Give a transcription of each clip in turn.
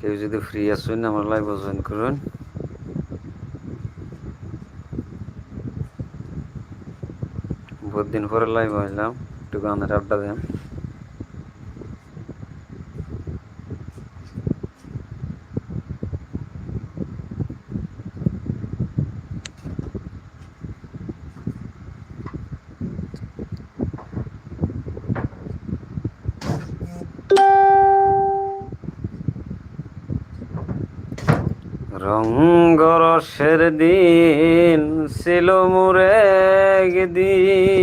কেউ যদি ফ্রি আসুন আমার লাইভ জয়েন করুন। বহুত দিন পরে লাইভ হইলাম, একটু গানের আড্ডা দেন। রঙ্গরসের দিন ছিল মুরে দিন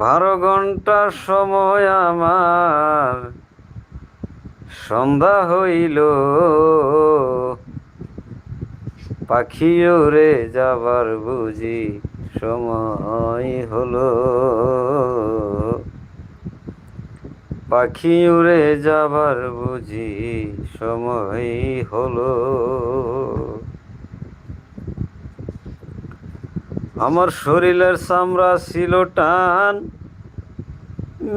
বারো ঘণ্টা সময় আমার সন্ধ্যা হইল। পাখি ওরে যাবার বুঝি সময় হলো। পাখি উড়ে যাবার বুঝি সময় হলো। আমার শরীরের চামড়া ছিল টান,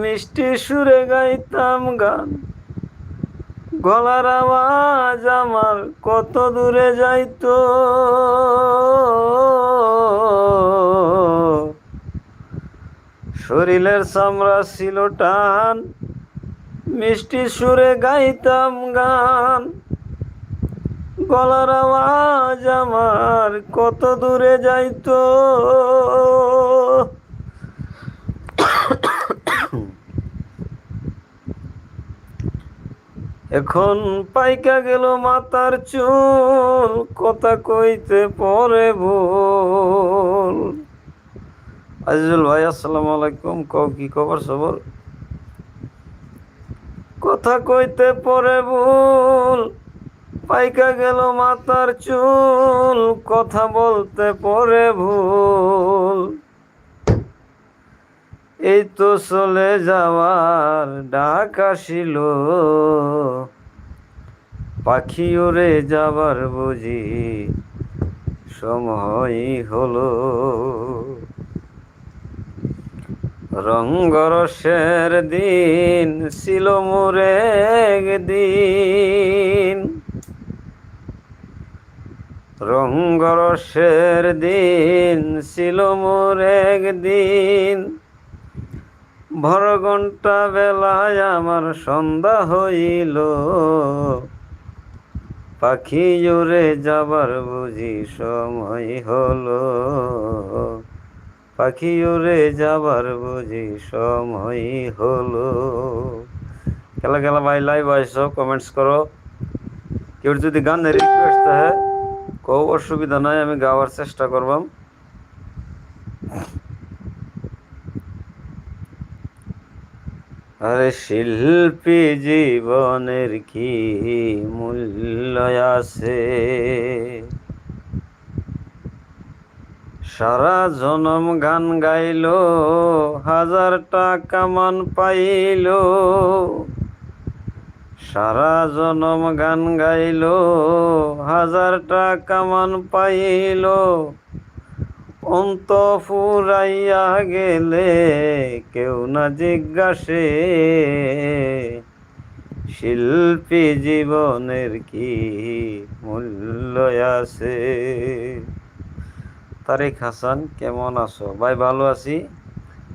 মিষ্টি সুরে গাইতাম গান। গলার আওয়াজ আমার কত দূরে যাইতো। শরীরের চামড়া ছিল টান মিষ্টি সুরে গাইতাম গান। গলার আওয়াজ আমার কত দূরে যাইতো। এখন পাইকা গেল মাতার চুল, কথা কইতে পরে ভুল। আজিজুল ভাই, আসসালামু আলাইকুম। কও কি খবর, সবর? কথা কইতে পরে ভুল। পাইকা গেল মাতার চুল, কথা বলতে পরে ভুল। এই তো চলে যাওয়ার ডাক আসিল। পাখি উড়ে যাবার বুঝি সময় হলো। রঙ্গরসের দিন ছিল মোরে দিন রঙ্গরসের দিন ছিল মোরে দিন ভর ঘণ্টা বেলায় আমার সন্ধ্যা হইল। পাখি জোরে যাবার বুঝি সময় হলো। পাখি উড়ে যাবার বুঝি সময় হলো। খেলা খেলা ভাই লাইভ আইসো কমেন্টস করো। কেউ যদি গানের রিকোয়েস্ট হয় কেউ অসুবিধা নাই, আমি গাওয়ার চেষ্টা করবাম। আরে শিল্পী জীবনের কি মূল্য আছে? সারা জনম গান গাইল, হাজার টাকা মান পাইল। সারা জনম গান গাইল, হাজার টাকা মান পাইল। অন্ত ফুরাইয়া গেলে কেউ না জিজ্ঞাসে, শিল্পী জীবনের কি মূল্য আছে? তারেক হাসান, কেমন আছো? ভাই, ভালো আছি।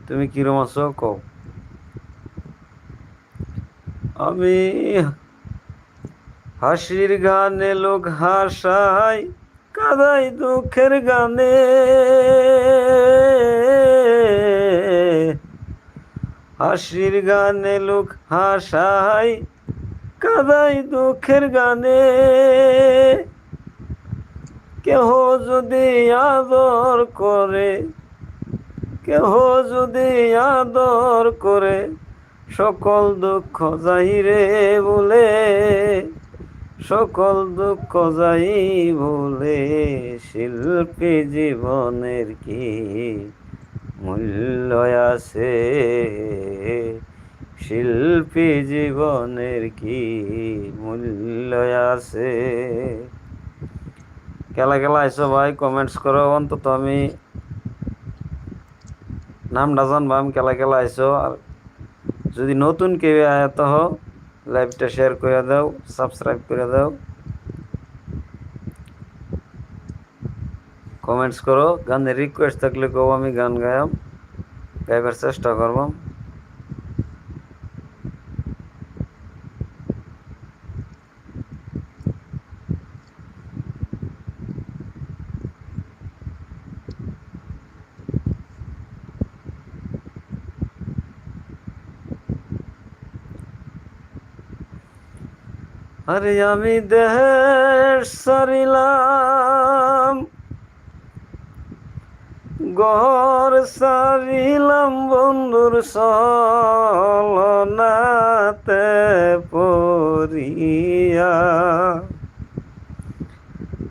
তুমি কিরম আছো? কও। আমি হাসির গানে লোক হাসাই কাদাই দুঃখের গানে। হাসির গানে লোক হাসাই কাদাই দুঃখের গানে। কেহ যদি আদর করে, কেহ যদি আদর করে, সকল দুঃখ যাইরে বলে, সকল দুঃখ যাই বলে, শিল্পী জীবনের কি মূল্য আছে? শিল্পী জীবনের কি মূল্য আছে? খেলা খেলা আইসো ভাই কমেন্টস করো। অন্তত আমি নামটা জানব, আমি খেলা খেলা আইসো। আর যদি নতুন কেউ আয়াত হও, লাইভটা শেয়ার করে দাও সাবস্ক্রাইব করে দাও। কমেন্টস করো। গানের রিকোয়েস্ট থাকলে কেউ আমি গান গায়াম গাইবার চেষ্টা করব। আরে আমি দেশ সারিলাম গর সারিলাম বন্ধুর সলনাতে পড়িয়া।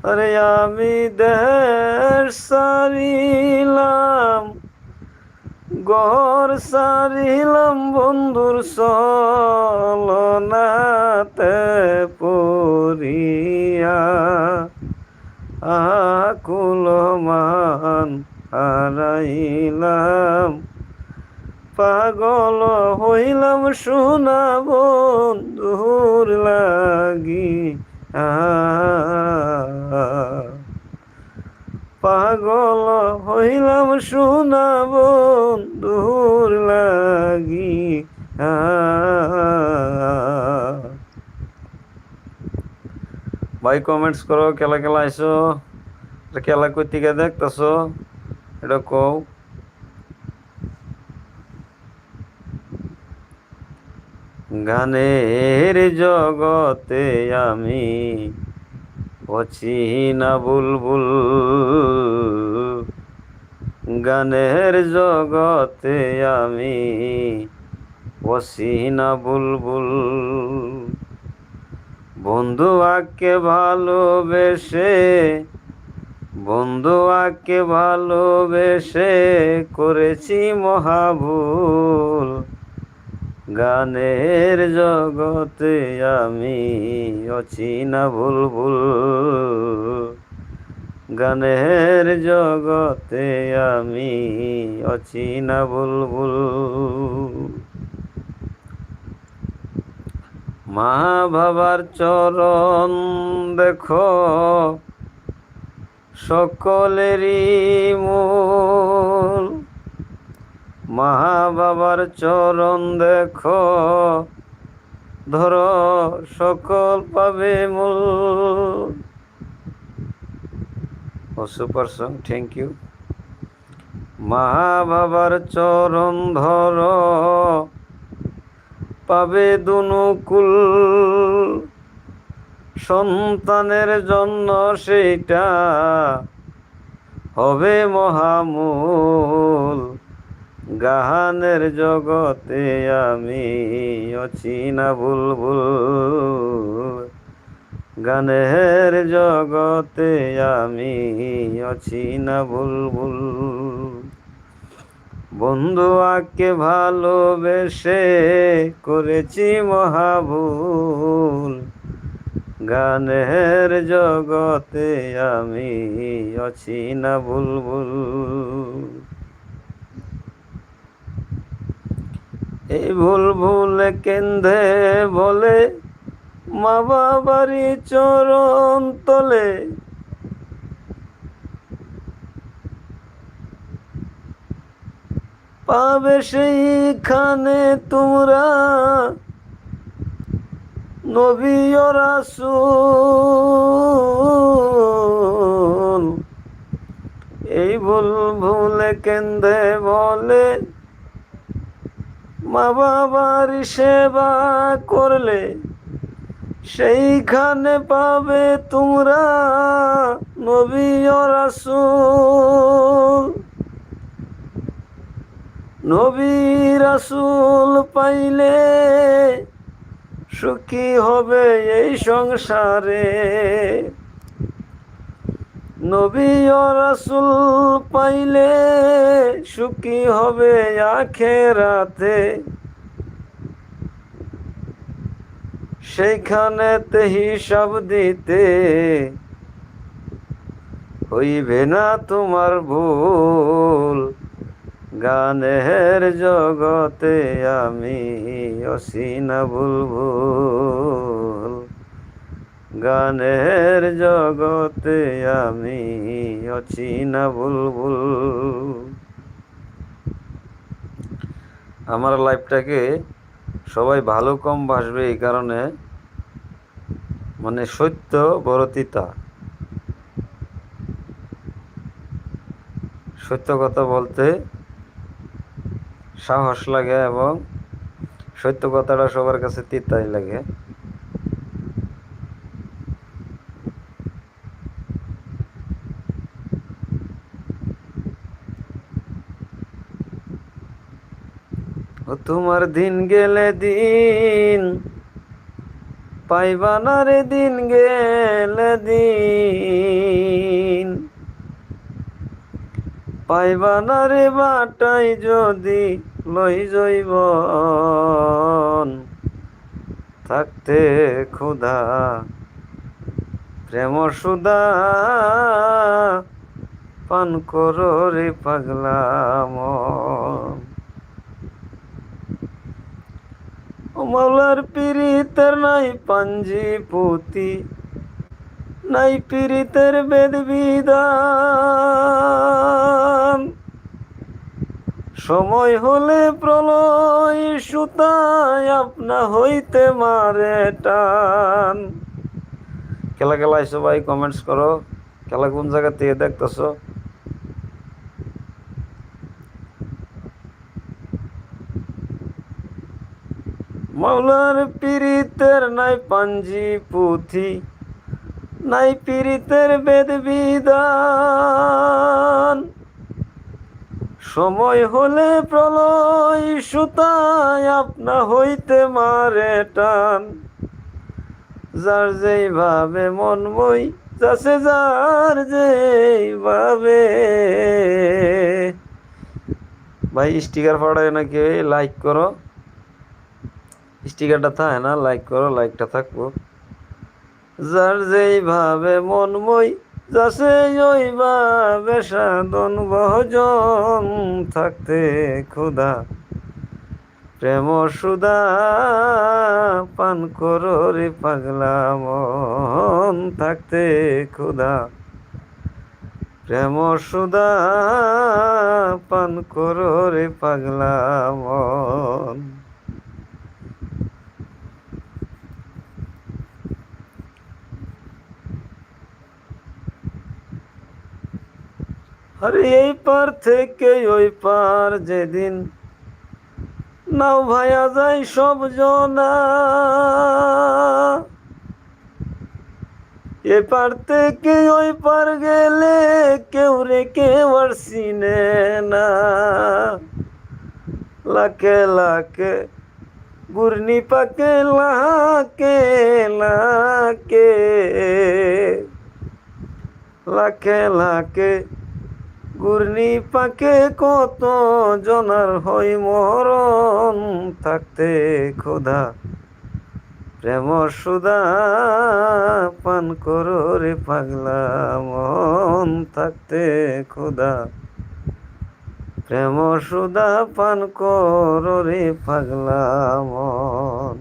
আরে আমি দেশ সারিলাম গর সারিলাম বন্ধুর সলনাতে পড়িয়া আকুল মান হারাইলাম। পাগল হইলাম শোনা বন্ধুর লাগি, পাগল হইলাম শোনা বন্ধুর লাগি আ ভাই কমেন্টস করো খেলা খেলা আইসো খেলা কই থেকে দেখতেছো, এটা কও। গানের জগতে আমি অচিনা বুলবুল। গানের জগতে আমি অসিনা বুলবুল। বন্ধু আকে ভালোবেসে, বন্ধু আকে ভালোবেসে করেছি মহাভুল। গানের জগতে আমি অচিনা বুলবুল গানের জগতে আমি অচিনা বুলবুল মা বাবার চরণ দেখো, সকলেরই মূল। মা বাবার চরণ দেখো, ধর, সকল পাবে মূল। ও সুপার সং, থ্যাংক ইউ। মা বাবার চরণ ধর পাবে দুনুকুল। সন্তানের জন্য সেইটা হবে মহামূল। গাহানের জগতে আমি অচিনা বুলবুল। গানের জগতে আমি অচিনা বুলবুল। বন্ধু আকে ভালোবেসে করেছি মহাভুল। গানের জগতে আমি অচিনা বুলবুল। এই ভুল ভুল কেন্ধে বলে মা বাবারি চরণ তলে পাবে সেইখানে তোমরা। নবী এই ভুল ভুলে কেন্দে বলে মা বাবার সেবা করলে সেইখানে পাবে তোমরা। নবী রাসূল নবী রাসূল পাইলে সুখী হবে এই সংসারে। নবী ও রাসূল পাইলে সুখী হবে আখেরাতে। সেইখানেতে হিসাব দিতে হইবে না তোমার ভুল। গানের জগতে আমি অসিনা বুলবুল। গানের জগতে আমি অচিনা বুলবুল। আমার লাইফটাকে সবাই ভালো কম ভাসবে এই কারণে মানে সত্য বরতিতা। সত্য কথা বলতে সাহস লাগে এবং সত্য কথাটা সবার কাছে তিতাই লাগে। তোমার দিন গেলে দিন, পাইবা না দিন গেলে দিন। পাইবা না রে বাটাই যদি লই জৈব থাকতে ক্ষুধা, প্রেম সুদা পান করো রে পাগলা মন। পীড়িতের নাই পাঞ্জি পুতি, নাই পীড়িতের বেদ বিধান সময় হলে প্রলয় সুতায় আপনা হইতে মারে টান। খেলা খেলায় সবাই কমেন্টস করো। খেলা কোন জায়গা থেকে দেখতেছো? মাওলার পীড়িতের নাই পাঞ্জি পুথি, নাই পীড়িতের বেদ বিধান সময় হলে প্রলয় সুতায় আপনা হইতে মারে টান। যার যেইভাবে মন বই যাচ্ছে যার যেইভাবে। ভাই স্টিকার ফাড়ায় নাকি? লাইক করো। স্টিকারটা থাকে না লাইক করো লাইকটা থাকব। যার যেইভাবে মন মই যাছে ওইভাবে সাধন ভজন থাকতে ক্ষুধা। প্রেম সুদা পান করো পাগলা মন থাকতে ক্ষুধা। প্রেম সুদা পান করো পাগলা মন আরে এই পার থেকে ওই পার যেদিন নাও ভাইয়া যায় সব জনা। এ পার থেকে ওই পার গেলে কেউ রে কেউ আর চিনে না। লাকে লাকে গুরনি পাকে লাকে লাকে লাকে লাকে গুরনি পাকে কত জনার হই মরণ থাকতে খোদা। প্রেম সুদা পান করো রে পাগলা, মন থাকতে খোদা। প্রেম সুদা পান করো রে পাগলা, মন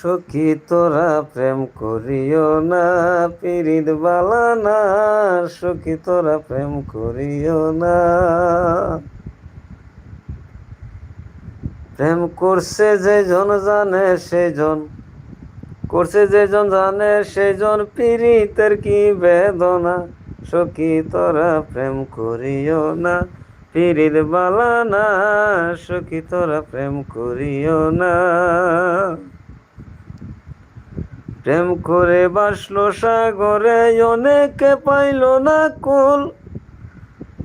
সখী, তোরা প্রেম করিও না, পিরিত বালা না। সখী, তোরা প্রেম করিও না। প্রেম করছে যে জন জানে সেজন, করছে যে জন জানে সেজন পীড়িতের কি বেদনা? সখী, তোরা প্রেম করিও না পীড়িত বালানা সখী, তোরা প্রেম করিও না। প্রেম করে বাসলো সাগরে, অনেকে পাইল না কুল।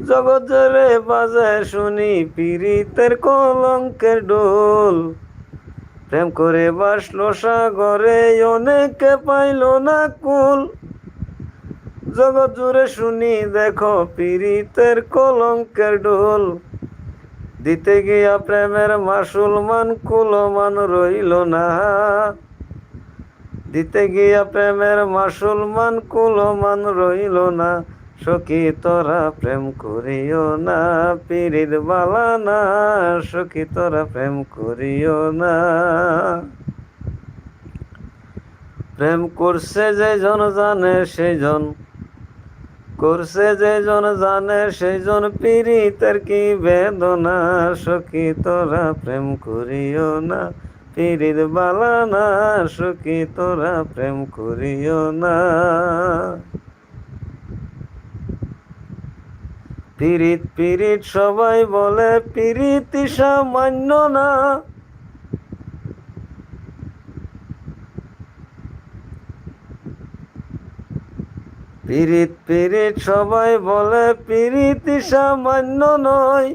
জগৎ জলে বাজায় শুনি পীড়িতের কলঙ্কের ডোল। প্রেম করে বাসলো সাগরে, অনেকে পাইল না কুল। জগৎ জুড়ে শুনি দেখো পীড়িতের কলঙ্কের ডোল। দিতে গিয়া প্রেমের মাসুল মান কুলমান রইল না। দিতে গিয়া প্রেমের মাসুলমান কুলমান রইল না, সখী তোরা প্রেম করিও না, পিরিত বালা না, সখী তোরা প্রেম করিও না। প্রেম করছে যে জন জানে সেই জন, করছে যে জন জানে সেই জন কি বেদনা, সখী তোরা প্রেম করিও না পীড়িত বালা না, সখী তোরা প্রেম করিও না। পীড়িত পীড়িত সবাই বলে পীড়িত সামান্য না। পীড়িত পীড়িত সবাই বলে পীড়িত সামান্য নয়।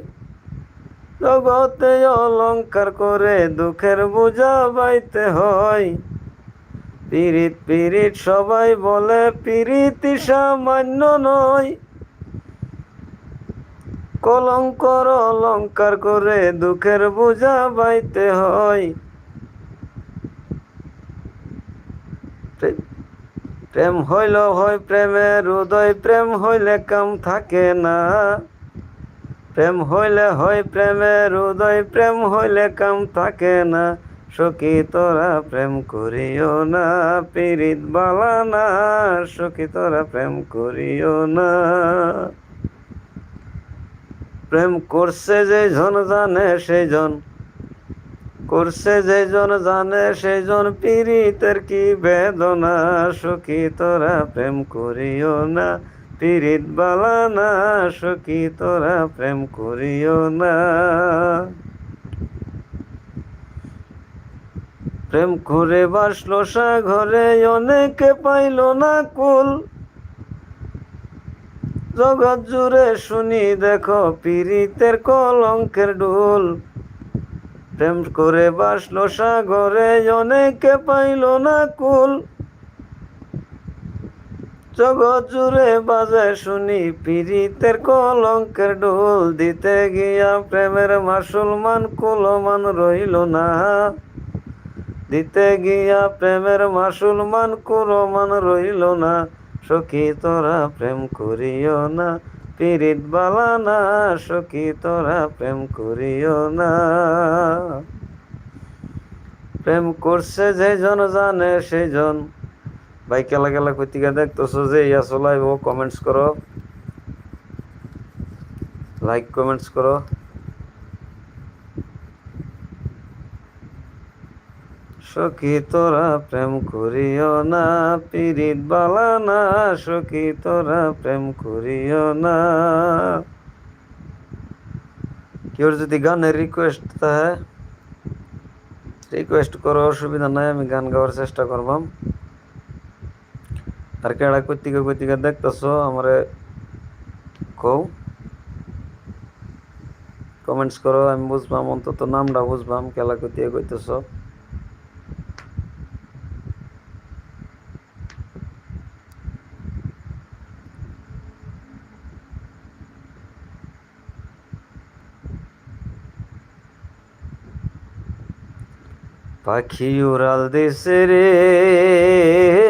জগতে অলংকার করে দুঃখের বোঝা বাইতে হয়। পিরিত পিরিত সবাই বলে পীড়িত সামান্য নয়। কলঙ্কর অলংকার করে দুঃখের বোঝা বাইতে হয়। প্রেম হইল হয় প্রেমের উদয় প্রেম হইলে কাম থাকে না। প্রেম হইলে হয় প্রেমের উদয় প্রেম হইলে কাম থাকে না। সখী তোরা প্রেম করিও না, পীড়িত বালা না, সখী তোরা প্রেম করিও না। প্রেম করছে যে জন জানে সেই জন করছে যে জন জানে সেই জন পীড়িতের কি বেদনা? সখী তোরা প্রেম করিও না পীড়িত বালা না, সখী তোরা প্রেম করিও না। প্রেম করে বাসলো ঘরে অনেকে পাইল না কুল। জগৎ জুড়ে শুনি দেখো পীড়িতের কলঙ্কের ডুল প্রেম করে বাসলো সাগরে, অনেকে পাইল না কুল। জুড়ে বাজে শুনি, পীড়িতের কলঙ্কের ডোল দিতে গিয়া প্রেমের মাসুলমান কুলমান রইল না। দিতে গিয়া প্রেমের মাসুলমান কুলমান রইল না। সখী তোরা প্রেম করিও না, পীড়িত বালা না, সখী তোরা প্রেম করিও না। প্রেম করছে যে জন জানে সেই জন ভাই কেলা কেলা কইতিকা দেখতেছো যে ইয়া চলাইব কমেন্টস করো। লাইক কমেন্টস করো। সখী তোরা প্রেম করিও না, পীড়িত বালা না। সখী তোরা প্রেম করিও না। কেউ যদি গানের রিকোয়েস্ট থাকে রিকোয়েস্ট করো, অসুবিধা নাই, আমি গান গাওয়ার চেষ্টা করবাম। আর কেডা কইতিকা কইতিকা দেখতেছো, আমারে কও। কমেন্টস করো, আমি বুঝবাম, অন্তত নামটা বুঝবাম, কেলা কইতিকা কইতেছো। পাখি উড়াল দেশে রে।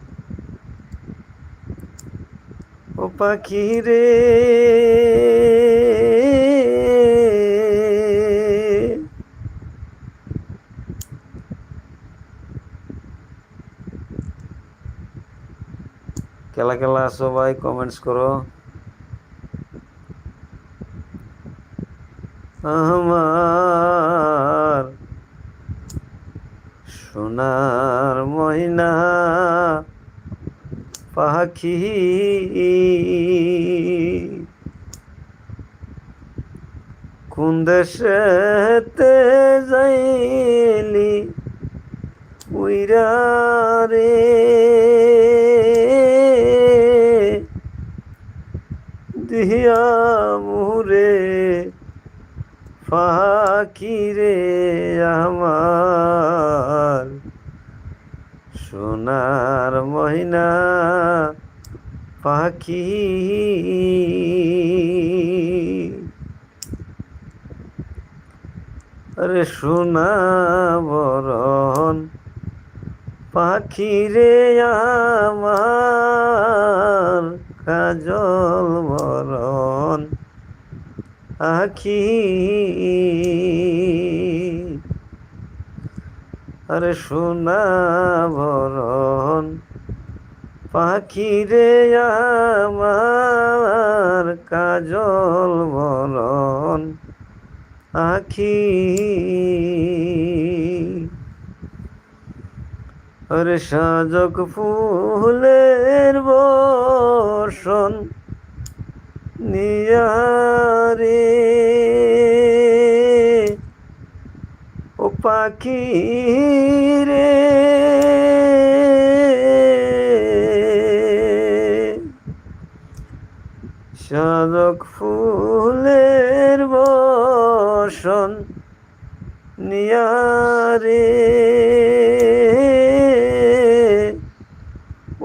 ও পাখি রে। খেলা কেলা আছো ভাই কমেন্টস করো। আমার সোনার ময়না পাখি। কোন যাইলি পুইরা রে? মুরে ফাকিরে আমার। সোনার মহিনা পাখি। আরে সোনা বরণ পাখি রে আমার কাজল বরণ আখি। আরে সোনা বরণ পাখি রে আমার কাজল বরণ আখি। আরে সাজক ফুলের বসন নিয়ারে ও পাখি রে। সাজক ফুলের বসন নিয়ারে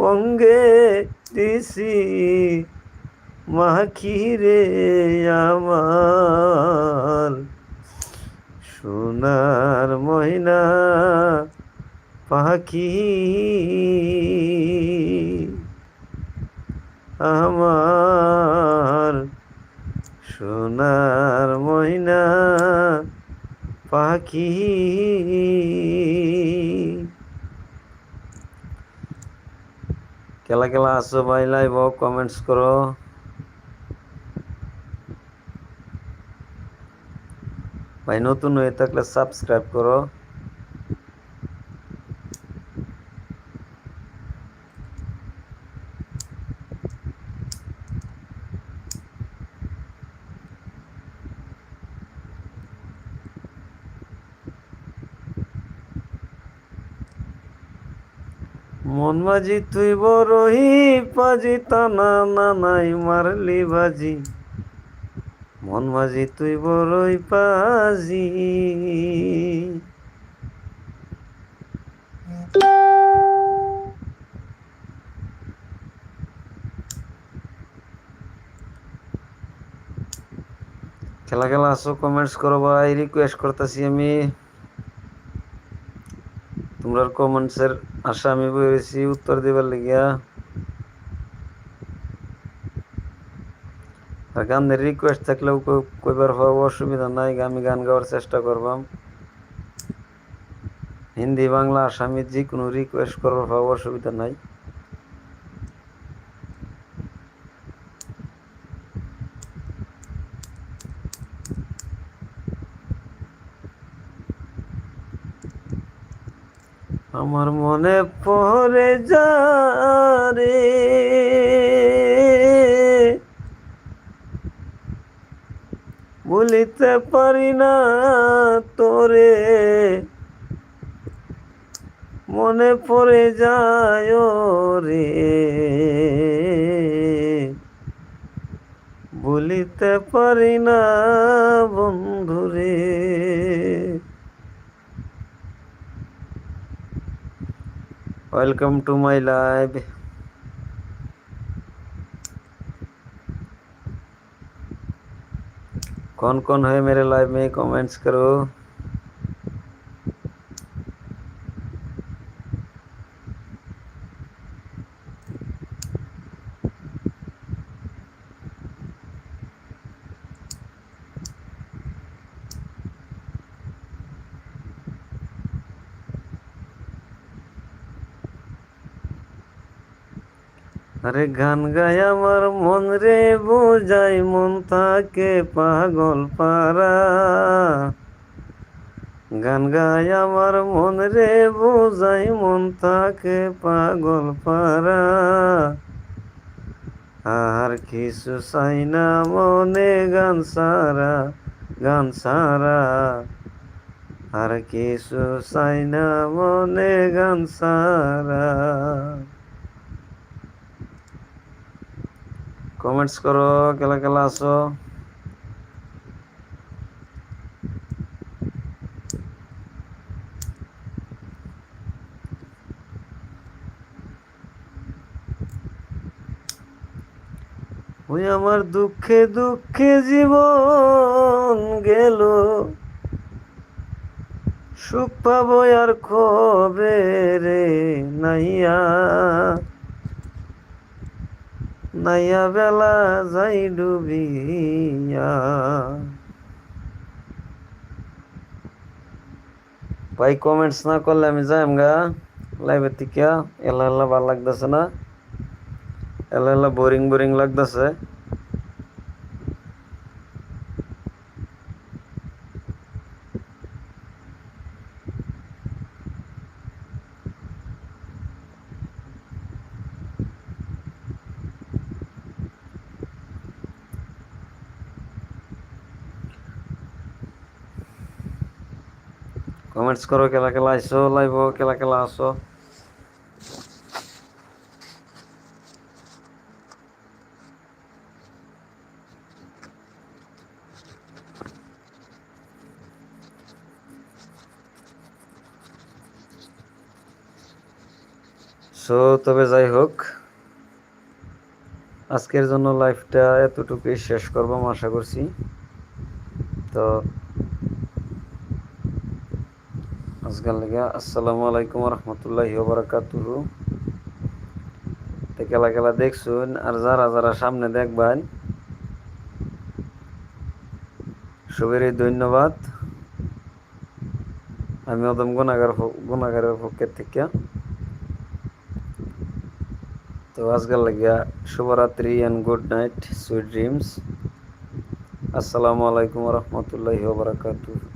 অঙ্গে দিছি মাখিরে আমার। সোনার ময়না পাখি। আমার সোনার ময়না পাখি। কেলা কেলা আসো ভাই লাইভ কমেন্টস করো। ভাই, নতুন হয়ে থাকলে সাবস্ক্রাইব করো। মন মাঝি তুই বড়ই পাজি টানা নানাই মারলি বাজি মন মাঝি তুই বড়ই পাজি। খেলা খেলা আসো কমেন্টস করো ভাই রিকোয়েস্ট করতেছি আমি। তোমরা কমেন্টসের আশা আমি বলেছি উত্তর দিবার লাগিয়া। আর গানের রিকোয়েস্ট থাকলেও কইবার হওয়া অসুবিধা নাই, আমি গান গাওয়ার চেষ্টা করবাম। হিন্দি, বাংলা, আসামি যে কোনো রিকোয়েস্ট করার হওয়া অসুবিধা নাই। আমার মনে পড়ে যা রে। ভুলিতে পারি না তোরে। মনে পড়ে যায় রে। ভুলিতে পারি না বন্ধু রে। ওয়েলকাম টু মাই লাইভ कौन कौन है मेरे लाइव में? कमेंट्स करो। আরে গান গায় আমার মন রে, বোঝাই মন থাকে পাগল পারা গান গায় আমার মন রে, বোঝাই মন থাকে পাগল পারা আর কিছু চাই না মনে গান সারা গান সারা। আর কিছু চাই না মনে গান সারা। কমেন্টস করো, কেলা কেলা আছো? ওই আমার দুঃখে দুঃখে জীবন গেল। সুখ পাবো আর কবে রে নাইয়া নাইয়া বেলা যাই ডুবিয়া ভাই কমেন্টস না করলে আমি যাইম গা লাইভের থেকে এলা এলা ভালো লাগতেছে না এলা এলা বোরিং বোরিং লাগতেছে কমেন্টস করো কেলা কেলা আইসো লাইভ কেলা কেলা আসো। সো তবে যাই হোক, আজকের জন্য লাইফটা এতটুকুই শেষ করব আশা করছি। তো আজকাল লেগে, আসসালামু আলাইকুম রহমতুল্লাহি বারাকাতুহু খেলা খেলা দেখছুন, আর যারা যারা সামনে দেখবেন সবেরই ধন্যবাদ। আমি অদম গুণাগার গুণাগারের পক্ষের থেকে। তো আজকাল লাগিয়া শুভরাত্রি and good night sweet dreams আসসালামু আলাইকুম রহমতুল্লাহি বারাকাতুহু